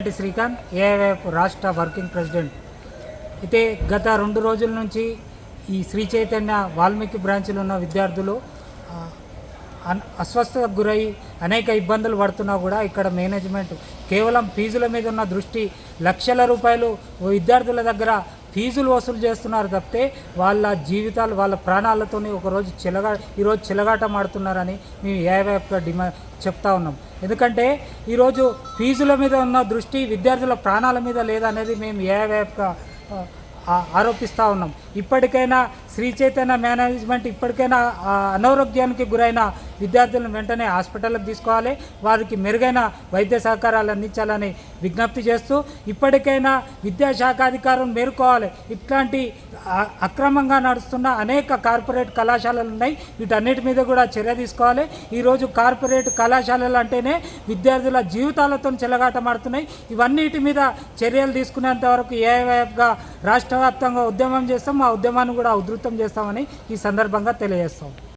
Reddy Srikanth AIF రాష్ట్ర working president. అయితే గత రెండు రోజుల నుంచి ఈ శ్రీ చైతన్య వాల్మీకి బ్రాంచ్లో ఉన్న విద్యార్థులు అన్- అస్వస్థతకు గురై అనేక ఇబ్బందులు పడుతున్నా కూడా ఇక్కడ మేనేజ్మెంట్ కేవలం ఫీజుల మీద ఉన్న దృష్టి లక్షల రూపాయలు విద్యార్థుల దగ్గర ఫీజులు వసూలు చేస్తున్నారు తప్పితే వాళ్ళ జీవితాలు వాళ్ళ ప్రాణాలతోని ఒకరోజు చిలగా ఈరోజు చిలగాటం ఆడుతున్నారని మేము ఏవైపుగా డిమాండ్ చెప్తా ఉన్నాం. ఎందుకంటే ఈరోజు ఫీజుల మీద ఉన్న దృష్టి విద్యార్థుల ప్రాణాల మీద లేదనేది మేము ఏవైపుగా ఆరోపిస్తూ ఉన్నాం. ఇప్పటికైనా శ్రీ చైతన్య మేనేజ్మెంట్ ఇప్పటికైనా అనారోగ్యానికి గురైన విద్యార్థులను వెంటనే హాస్పిటల్కి తీసుకోవాలి. వారికి మెరుగైన వైద్య సహకారాలు అందించాలని విజ్ఞప్తి చేస్తూ ఇప్పటికైనా విద్యాశాఖ అధికారులు మేరుకోవాలి ఇట్లాంటి అక్రమంగా నడుస్తున్న అనేక కార్పొరేట్ కళాశాలలు ఉన్నాయి. వీటన్నిటి మీద కూడా చర్య తీసుకోవాలి. ఈరోజు కార్పొరేట్ కళాశాలలు అంటేనే విద్యార్థుల జీవితాలతో చెలగాటమాడుతున్నాయి. ఇవన్నిటి మీద చర్యలు తీసుకునేంత వరకు ఏఐఎఫ్గా రాష్ట్ర వ్యాప్తంగా ఉద్యమం చేస్తాం. ఆ ఉద్యమాన్ని కూడా ఉధృతం చేస్తామని ఈ సందర్భంగా తెలియజేస్తాం.